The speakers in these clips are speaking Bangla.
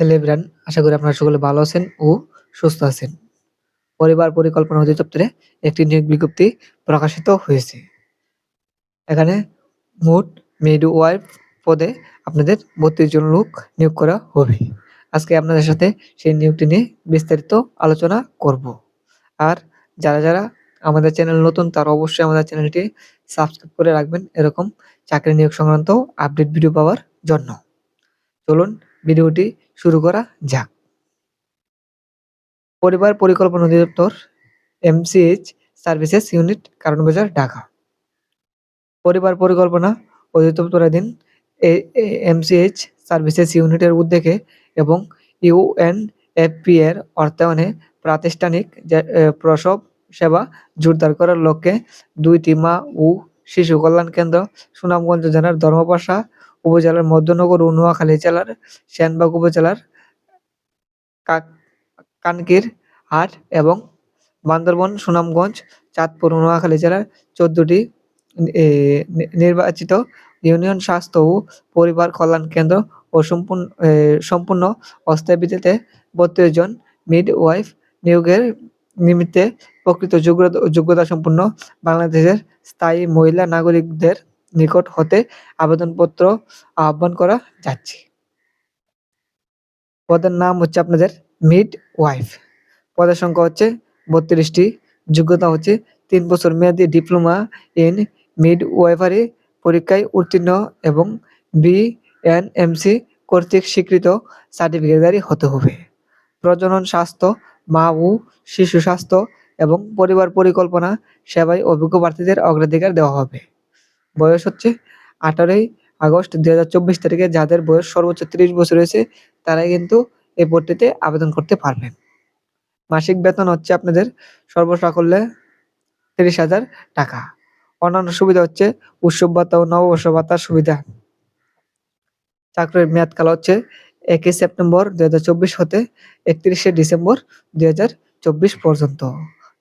হ্যালো আশা করি আপনারা সকলে ভালো আছেন ও সুস্থ আছেন। পরিবার পরিকল্পনা অধিদপ্তরে একটি নিয়োগ বিজ্ঞপ্তি প্রকাশিত হয়েছে। এখানে মোট মেড ওয়াইফ পদে আপনাদের বত্রিশ জন লোক নিয়োগ করা হবে। আজকে আপনাদের সাথে সেই নিয়োগটি নিয়ে বিস্তারিত আলোচনা করব। আর যারা যারা আমাদের চ্যানেল নতুন, তারা অবশ্যই আমাদের চ্যানেলটি সাবস্ক্রাইব করে রাখবেন এরকম চাকরি নিয়োগ সংক্রান্ত আপডেট ভিডিও পাওয়ার জন্য। চলুন, ভিডিওটি শুরু করা যাক। পরিবার পরিকল্পনা অধিদপ্তর, এমসিএইচ সার্ভিসেস ইউনিট কারণ বাজার ঢাকা। পরিবার পরিকল্পনা অধিদপ্তরাধীন এমসিএইচ সার্ভিসেস ইউনিটের উদ্যোগে এবং ইউএনএফপি এর অর্থায়নে প্রাতিষ্ঠানিক প্রসব সেবা জোরদার করার লক্ষ্যে দুইটি মা ও শিশু কল্যাণ কেন্দ্র, সুনামগঞ্জ জেলার ধর্মপাশা উপজেলার মধ্যনগর ও নোয়াখালী জেলার সেনবাগ উপজেলার কানকির হাট এবং বান্দরবন, সুনামগঞ্জ, চাঁদপুর নোয়াখালী জেলার চোদ্দটি নির্বাচিত ইউনিয়ন স্বাস্থ্য ও পরিবার কল্যাণ কেন্দ্র ও সম্পূর্ণ সম্পূর্ণ অস্থায়ী ভিত্তিতে বত্রিশ জন মিড ওয়াইফ নিয়োগের নিমিত্তে প্রকৃত যোগ্যতা সম্পন্ন বাংলাদেশের স্থায়ী মহিলা নাগরিকদের নিকট হতে আবেদনপত্র আহ্বান করা যাচ্ছে। পদের নাম হচ্ছে আপনাদের মিড ওয়াইফ পদের সংখ্যা হচ্ছে বত্রিশটি, যোগ্যতা হচ্ছে তিন বছর মেয়াদী ডিপ্লোমা ইন মিড ওয়াইফারি পরীক্ষায় উত্তীর্ণ এবং বি এন বিএনএমসি কর্তৃক স্বীকৃত সার্টিফিকেটধারী হতে হবে। প্রজনন স্বাস্থ্য, মা, ও শিশু স্বাস্থ্য এবং পরিবার পরিকল্পনা সেবায় অভিজ্ঞ প্রার্থীদের অগ্রাধিকার দেওয়া হবে। বয়স হচ্ছে আঠারোই আগস্ট দুই হাজার চব্বিশ তারিখে। যাদের বয়স সর্বোচ্চ ত্রিশ বছর রয়েছে তারাই কিন্তু এই পদটিতে আবেদন করতে পারবেন। মাসিক বেতন হচ্ছে আপনাদের সর্বসাকল্যে তিরিশ হাজার টাকা। অন্যান্য সুবিধা হচ্ছে উৎসব ভাতা ও নববর্ষ ভাতার সুবিধা। চাকরির মেয়াদকাল হচ্ছে একই সেপ্টেম্বর দুই হাজার চব্বিশ হতে একত্রিশে ডিসেম্বর দুই হাজার চব্বিশ পর্যন্ত।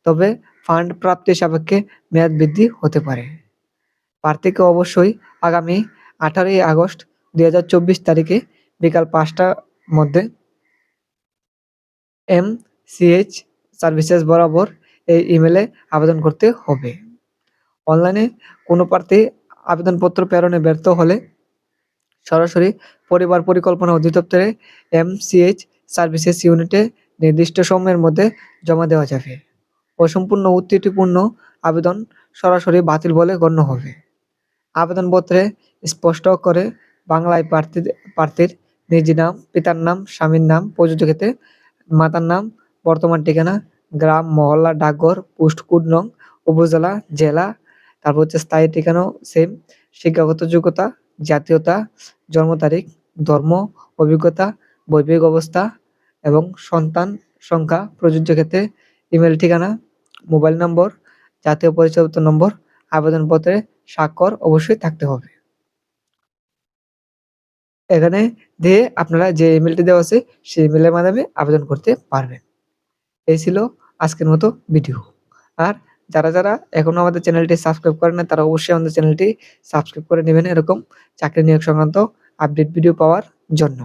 তবে ফান্ড প্রাপ্তি সাপেক্ষে মেয়াদ বৃদ্ধি হতে পারে। প্রার্থীকে অবশ্যই আগামী আঠারোই আগস্ট দুই হাজার চব্বিশ তারিখে বিকাল পাঁচটার মধ্যে এম সিএইচ সার্ভিসেস বরাবর এই ইমেলে আবেদন করতে হবে। অনলাইনে কোনো প্রার্থী আবেদনপত্র প্রেরণে ব্যর্থ হলে সরাসরি পরিবার পরিকল্পনা অধিদপ্তরে এমসিএইচ সার্ভিসেস ইউনিটে নির্দিষ্ট সময়ের মধ্যে জমা দেওয়া যাবে অসম্পূর্ণ উত্তীটিপূর্ণ আবেদন সরাসরি বাতিল বলে গণ্য হবে। আবেদনপত্রে স্পষ্ট করে বাংলায় প্রার্থী প্রার্থীর নিজ নাম, পিতার নাম, স্বামীর নাম প্রযোজকেতে মাতার নাম, বর্তমান ঠিকানা, গ্রাম, মহল্লা, ডাকঘর, পোস্ট নং, উপজেলা, জেলা, তারপর হচ্ছে স্থায়ী ঠিকানাও সেম শিক্ষাগত যোগ্যতা জাতীয়তা, জন্ম তারিখ, ধর্ম, অভিজ্ঞতা, বৈবাহিক অবস্থা এবং সন্তান সংখ্যা, প্রযোজ্য ক্ষেত্রে ইমেল ঠিকানা মোবাইল নম্বর জাতীয় পরিচয়পত্র নম্বর আবেদনপত্রে স্বাক্ষর অবশ্যই থাকতে হবে। এখানে দিয়ে আপনারা যে ইমেলটি দেওয়া আছে, সেই ইমেলের মাধ্যমে আবেদন করতে পারবেন। এই ছিল আজকের মতো ভিডিও আর যারা যারা এখনও আমাদের চ্যানেলটি সাবস্ক্রাইব করে না তারা অবশ্যই আমাদের চ্যানেলটি সাবস্ক্রাইব করে নেবেন এরকম চাকরি নিয়োগ সংক্রান্ত আপডেট ভিডিও পাওয়ার জন্য।